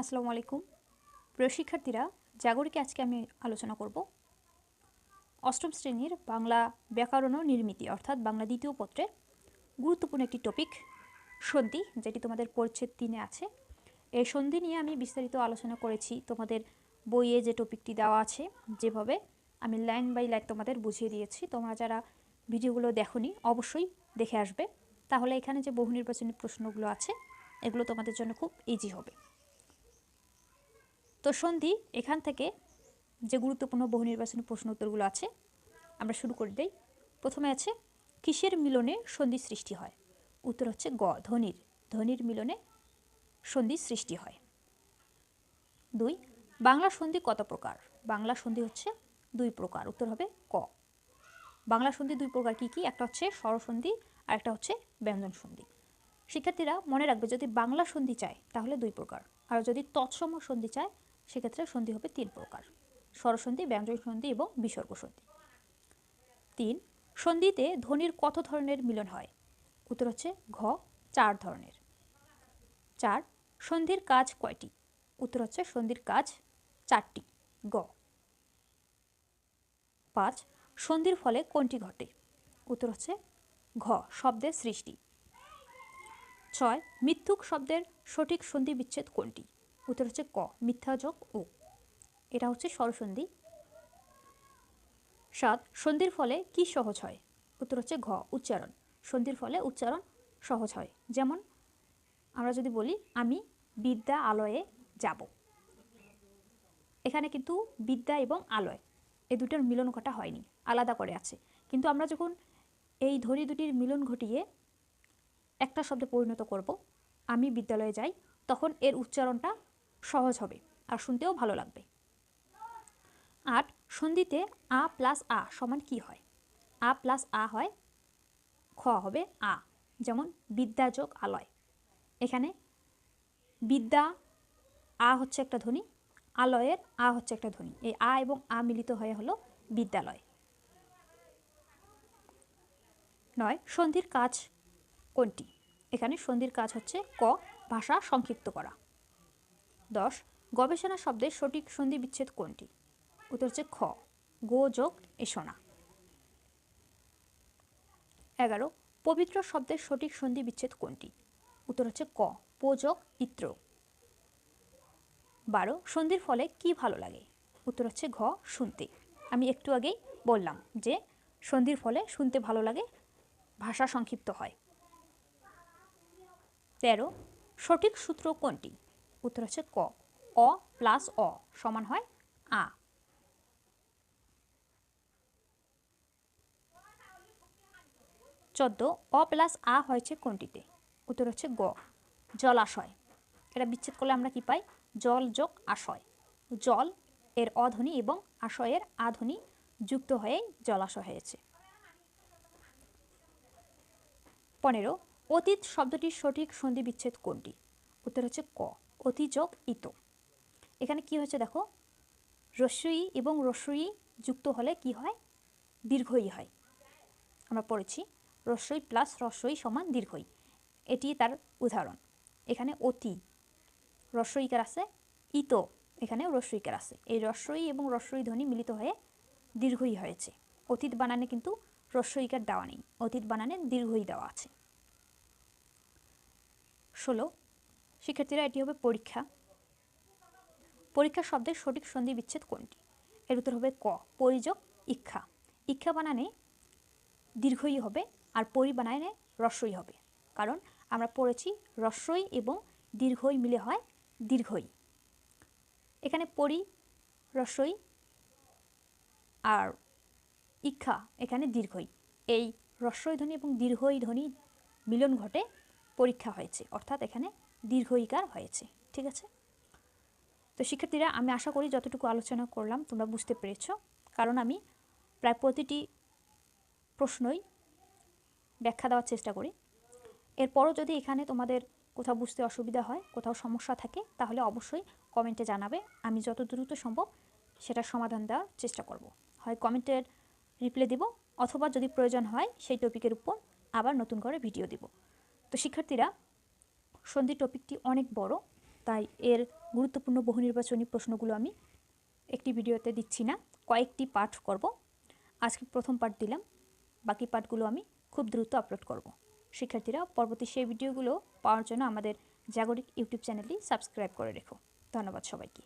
আসসালামু আলাইকুম। প্রিয় শিক্ষার্থীরা, জাগরিকে আজকে আমি আলোচনা করব অষ্টম শ্রেণির বাংলা ব্যাকরণ ও নির্মিতি, অর্থাৎ বাংলা দ্বিতীয় পত্রে গুরুত্বপূর্ণ একটি টপিক সন্ধি, যেটি তোমাদের পরিচ্ছেদ তিনে আছে। এই সন্ধি নিয়ে আমি বিস্তারিত আলোচনা করেছি তোমাদের বইয়ে যে টপিকটি দেওয়া আছে, যেভাবে আমি লাইন বাই লাইন তোমাদের বুঝিয়ে দিয়েছি। তোমরা যারা ভিডিওগুলো দেখোনি, অবশ্যই দেখে আসবে। তাহলে এখানে যে বহু নির্বাচনী প্রশ্নগুলো আছে, এগুলো তোমাদের জন্য খুব ইজি হবে। তো সন্ধি, এখান থেকে যে গুরুত্বপূর্ণ বহু নির্বাচনী প্রশ্ন উত্তরগুলো আছে, আমরা শুরু করে দেই। প্রথমে আছে, কিসের মিলনে সন্ধি সৃষ্টি হয়? উত্তর হচ্ছে গ, ধ্বনির। ধ্বনির মিলনে সন্ধি সৃষ্টি হয়। দুই, বাংলা সন্ধি কত প্রকার? বাংলা সন্ধি হচ্ছে দুই প্রকার। উত্তর হবে ক। বাংলা সন্ধি দুই প্রকার কি কি? একটা হচ্ছে স্বরসন্ধি, আর একটা হচ্ছে ব্যঞ্জন সন্ধি। শিক্ষার্থীরা মনে রাখবে, যদি বাংলা সন্ধি চায়, তাহলে দুই প্রকার। আর যদি তৎসম সন্ধি চায় সেক্ষেত্রে সন্ধি হবে তিন প্রকার। স্বরসন্ধি ব্যঞ্জন সন্ধি এবং বিসর্গ সন্ধি তিন, সন্ধিতে ধ্বনির কত ধরনের মিলন হয়? উত্তর হচ্ছে ঘ, চার ধরনের। চার, সন্ধির কাজ কয়টি? উত্তর হচ্ছে সন্ধির কাজ চারটি, গ। পাঁচ, সন্ধির ফলে কোনটি ঘটে? উত্তর হচ্ছে ঘ, শব্দের সৃষ্টি। ছয়, মিথ্যুক শব্দের সঠিক সন্ধি বিচ্ছেদ কোনটি? উত্তর হচ্ছে ক, মিথ্যা যোগ ও। এটা হচ্ছে স্বরসন্ধি। সাত, সন্ধির ফলে কি সহজ হয়? উত্তর হচ্ছে ঘ, উচ্চারণ। সন্ধির ফলে উচ্চারণ সহজ হয়। যেমন, আমরা যদি বলি, আমি বিদ্যা আলয়ে যাব। এখানে কিন্তু বিদ্যা এবং আলয়, এই দুটোর মিলন ঘটা হয়নি, আলাদা করে আছে। কিন্তু আমরা যখন এই ধ্বনি দুটির মিলন ঘটিয়ে একটা শব্দে পরিণত করব, আমি বিদ্যালয়ে যাই, তখন এর উচ্চারণটা সহজ হবে আর শুনতেও ভালো লাগবে। আট, সন্ধিতে আ প্লাস আ সমান কি হয়? আ প্লাস আ হয় খ হবে আ, যেমন বিদ্যা যোগ আলয়। এখানে বিদ্যা আ হচ্ছে একটা ধ্বনি, আলয়ের আ হচ্ছে একটা ধ্বনি। এই আ এবং আ মিলিত হয়ে হলো বিদ্যালয়। নয়, সন্ধির কাজ কোনটি? এখানে সন্ধির কাজ হচ্ছে ক, ভাষা সংক্ষিপ্ত করা। দশ, গবেষণা শব্দের সঠিক সন্ধি বিচ্ছেদ কোনটি? উত্তর হচ্ছে খ। গো যোগ এসোনা এগারো, পবিত্র শব্দের সঠিক সন্ধি বিচ্ছেদ কোনটি? উত্তর হচ্ছে ক। পো যোগ ইত্র। বারো, সন্ধির ফলে কি ভালো লাগে? উত্তর হচ্ছে ঘ, শুনতে। আমি একটু আগেই বললাম যে, সন্ধির ফলে শুনতে ভালো লাগে, ভাষা সংক্ষিপ্ত হয়। তেরো, সঠিক সূত্র কোনটি? উত্তর হচ্ছে ক। অ প্লাস অ সমান হয় আ। চোদ্দ, অ প্লাস আ হয়েছে কোনটিতে? উত্তর হচ্ছে গ। জলাশয় এটা বিচ্ছেদ করলে আমরা কি পাই? জল যোগ আশয়। জল এর অধ্বনি এবং আশয়ের আধ্বনি যুক্ত হয়ে জলাশয় হয়েছে। পনেরো, অতীত শব্দটির সঠিক সন্ধি বিচ্ছেদ কোনটি? উত্তর হচ্ছে ক। অতি যোগ ইত। এখানে কি হয়েছে দেখো? রস্যই এবং রস্যই যুক্ত হলে কি হয়? দীর্ঘই হয়। আমরা পড়েছি রস্যই প্লাস রস্যই সমান দীর্ঘই। এটি তার উদাহরণ। এখানে অতি রস্যইকার আছে, ইত এখানে রস্যইকার আছে। এই রস্যই এবং রস্যই ধ্বনি মিলিত হয়ে দীর্ঘই হয়েছে। অতীত বানানে কিন্তু রস্যইকার দেওয়া নেই। অতীত বানানে দীর্ঘই দেওয়া আছে। ষোলো শিক্ষার্থীরা, এটি হবে পরীক্ষা। পরীক্ষা শব্দের সঠিক সন্ধি বিচ্ছেদ কোনটি? এর উত্তর হবে ক, পরিযোগ, ইক্ষা। ইক্ষা বানানে দীর্ঘই হবে আর পরি বানানে রস্যই হবে। কারণ আমরা পড়েছি রস্যই এবং দীর্ঘই মিলে হয় দীর্ঘই। এখানে পরি রস্যই আর ইক্ষা এখানে দীর্ঘই। এই রস্যই ধ্বনি এবং দীর্ঘই ধ্বনি মিলন ঘটে পরীক্ষা হয়েছে, অর্থাৎ এখানে দীর্ঘইকার হয়েছে, ঠিক আছে? তো শিক্ষার্থীরা, আমি আশা করি যতটুকু আলোচনা করলাম, তোমরা বুঝতে পেরেছ, কারণ আমি প্রায় প্রতিটি প্রশ্নই ব্যাখ্যা দেওয়ার চেষ্টা করি। এরপরও যদি এখানে তোমাদের কোথাও বুঝতে অসুবিধা হয়, কোথাও সমস্যা থাকে, তাহলে অবশ্যই কমেন্টে জানাবে, আমি যত দ্রুত সম্ভব সেটার সমাধান দেওয়ার চেষ্টা করব। হয় কমেন্টের রিপ্লাই দেব, অথবা যদি প্রয়োজন হয়, সেই টপিকের উপর আবার নতুন করে ভিডিও দেব। তো শিক্ষার্থীরা সন্ধি টপিকটি অনেক বড়, তাই এর গুরুত্বপূর্ণ বহু নির্বাচনী প্রশ্নগুলো আমি একটি ভিডিওতে দিচ্ছি না, কয়েকটি পাঠ করব। আজকে প্রথম পাঠ দিলাম, বাকি পাঠগুলো আমি খুব দ্রুত আপলোড করব। শিক্ষার্থীরা, পরবর্তী সেই ভিডিওগুলো পাওয়ার জন্য আমাদের জাগরিক ইউটিউব চ্যানেলটি সাবস্ক্রাইব করে রেখো। ধন্যবাদ সবাইকে।